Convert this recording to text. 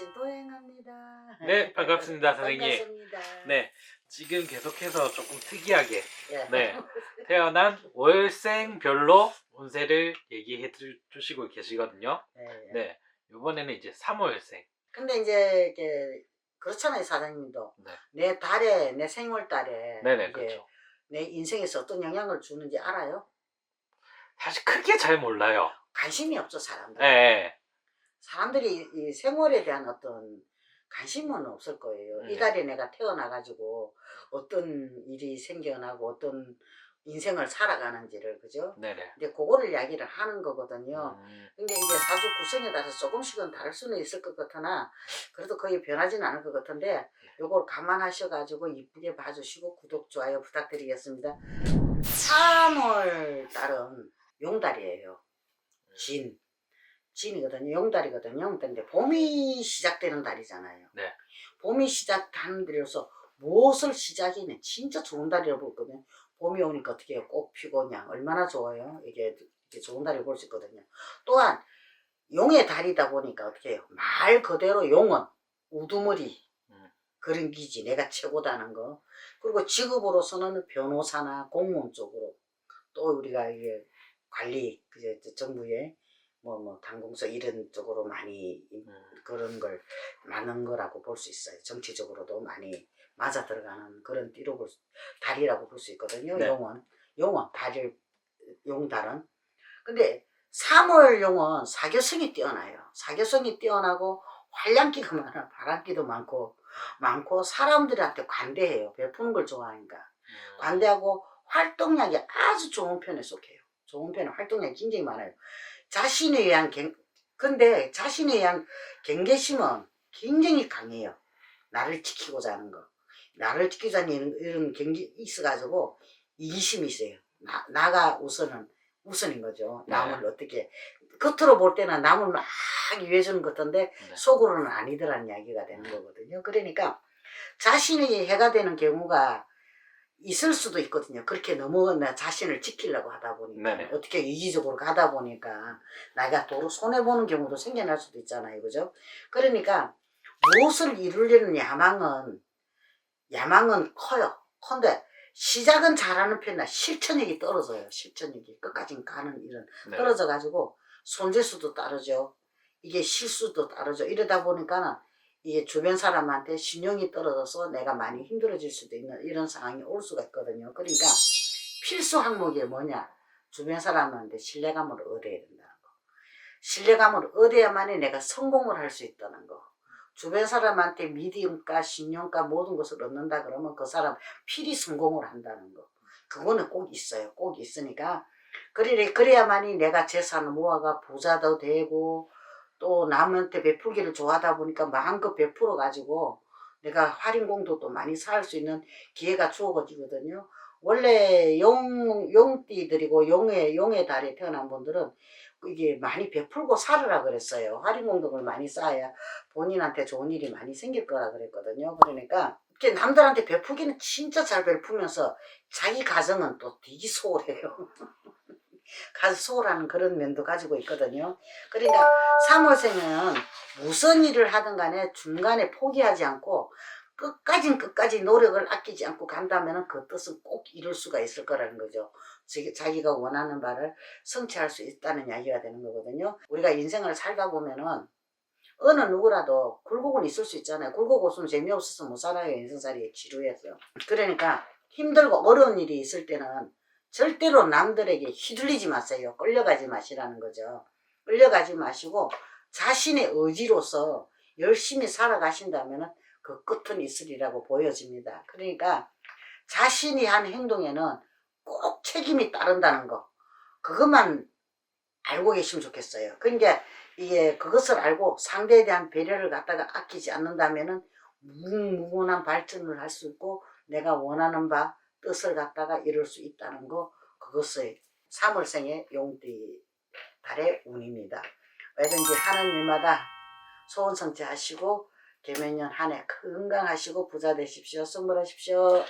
자신 도행합니다. 네, 반갑습니다, 선생님. 반갑습니다. 네, 지금 계속해서 조금 특이하게 예. 네 태어난 월생별로 운세를 얘기해 주- 주시고 계시거든요. 예, 예. 네, 이번에는 이제 3월생. 근데 이제 이게 그렇잖아요 사장님도 네. 내 달에 내 생월 달에 네네, 이게 그렇죠. 내 인생에서 어떤 영향을 주는지 알아요? 사실 크게 잘 몰라요. 관심이 없어 사람들. 네, 사람들이 이 생활에 대한 어떤 관심은 없을 거예요. 이 네. 달에 내가 태어나가지고 어떤 일이 생겨나고 어떤 인생을 살아가는지를 그죠? 네네. 근데 그거를 이야기를 하는 거거든요. 음, 근데 이게 사주 구성에 따라서 조금씩은 다를 수는 있을 것 같으나 그래도 거의 변하지는 않을 것 같은데 요걸 감안하셔가지고 이쁘게 봐주시고 구독 좋아요 부탁드리겠습니다. 3월 달은 용달이에요. 진 진이거든요. 용달이거든요. 용달인데 봄이 시작되는 달이잖아요. 네. 봄이 시작하는 달이라서 무엇을 시작이네 진짜 좋은 달이라고 보거든요. 봄이 오니까 어떻게 해요? 꽃 피고 그냥 얼마나 좋아요. 이게 이렇게 좋은 달이 볼수 있거든요. 또한 용의 달이다 보니까 어떻게 해요? 말 그대로 용은 우두머리 음. 그런 기지 내가 최고다는 거. 그리고 직업으로서는 변호사나 공무원 쪽으로 또 우리가 이게 관리 정부의 뭐 뭐 당공서 이런 쪽으로 많이 음, 그런 걸 많은 거라고 볼 수 있어요. 정치적으로도 많이 맞아 들어가는 그런 띠로 볼 수, 달이라고 볼 수 있거든요. 네. 용은 용은 달을 용달은 근데 3월 용은 사교성이 뛰어나요. 사교성이 뛰어나고 활량기가 많아 바람기도 많고 많고 사람들한테 관대해요. 베푸는 걸 좋아하니까 음, 관대하고 활동량이 아주 좋은 편에 속해요. 좋은 편에 활동량이 굉장히 많아요. 자신에 의한 경, 근데 자신에 의한 경계심은 굉장히 강해요. 나를 지키고자 하는 거. 나를 지키자 하는 이런, 이런 경계 있어가지고 이기심이 있어요. 나, 나가 우선은 우선인 거죠. 남을 어떻게 겉으로 볼 때는 남을 막 위해주는 것 같은데 네. 속으로는 아니더라는 이야기가 되는 거거든요. 그러니까 자신이 해가 되는 경우가 있을 수도 있거든요. 그렇게 너무 나 자신을 지키려고 하다 보니까 네네. 어떻게 이기적으로 가다 보니까 나가 도로 손해 보는 경우도 생겨날 수도 있잖아요, 그죠? 그러니까 무엇을 이루려는 야망은 야망은 커요. 근데 시작은 잘하는 편이나 실천력이 떨어져요. 실천력이 끝까지 가는 일은 네. 떨어져 가지고 손재수도 따르죠. 이게 실수도 따르죠. 이러다 보니까는 이게 주변 사람한테 신용이 떨어져서 내가 많이 힘들어질 수도 있는 이런 상황이 올 수가 있거든요. 그러니까 필수 항목이 뭐냐? 주변 사람한테 신뢰감을 얻어야 된다는 거. 신뢰감을 얻어야만이 내가 성공을 할 수 있다는 거. 주변 사람한테 믿음과 신용과 모든 것을 얻는다 그러면 그 사람 필히 성공을 한다는 거. 그거는 꼭 있어요. 꼭 있으니까 그래 그래야만이 내가 재산을 모아가 부자도 되고 또 남한테 베풀기를 좋아하다 보니까 마음껏 베풀어 가지고 내가 활인공도도 많이 살 수 있는 기회가 주어지거든요. 원래 용 용띠들이고 용의 용의 달에 태어난 분들은 이게 많이 베풀고 살으라 그랬어요. 활인공덕을 많이 쌓아야 본인한테 좋은 일이 많이 생길 거라 그랬거든요. 그러니까 남들한테 베풀기는 진짜 잘 베풀면서 자기 가정은 또 되게 소홀해요. 가서 소홀하는 그런 면도 가지고 있거든요. 그러니까 3월생은 무슨 일을 하든 간에 중간에 포기하지 않고 끝까진 끝까지 노력을 아끼지 않고 간다면 그 뜻은 꼭 이룰 수가 있을 거라는 거죠. 자기- 자기가 원하는 바를 성취할 수 있다는 이야기가 되는 거거든요. 우리가 인생을 살다 보면은 어느 누구라도 굴곡은 있을 수 있잖아요. 굴곡 없으면 재미없어서 못 살아요. 인생살이에 지루해서. 그러니까 힘들고 어려운 일이 있을 때는 절대로 남들에게 휘둘리지 마세요. 끌려가지 마시라는 거죠. 끌려가지 마시고 자신의 의지로서 열심히 살아가신다면 그 끝은 있으리라고 보여집니다. 그러니까 자신이 한 행동에는 꼭 책임이 따른다는 거. 그것만 알고 계시면 좋겠어요. 그러니까 이게 그것을 알고 상대에 대한 배려를 갖다가 아끼지 않는다면은 무궁무진한 발전을 할 수 있고 내가 원하는 바 뜻을 갖다가 이룰 수 있다는 거 그것의 3월생의 용띠 달의 운입니다. 왜든지 하는 일마다 소원 성취하시고 개면년 한 해 건강하시고 부자 되십시오. 선물하십시오.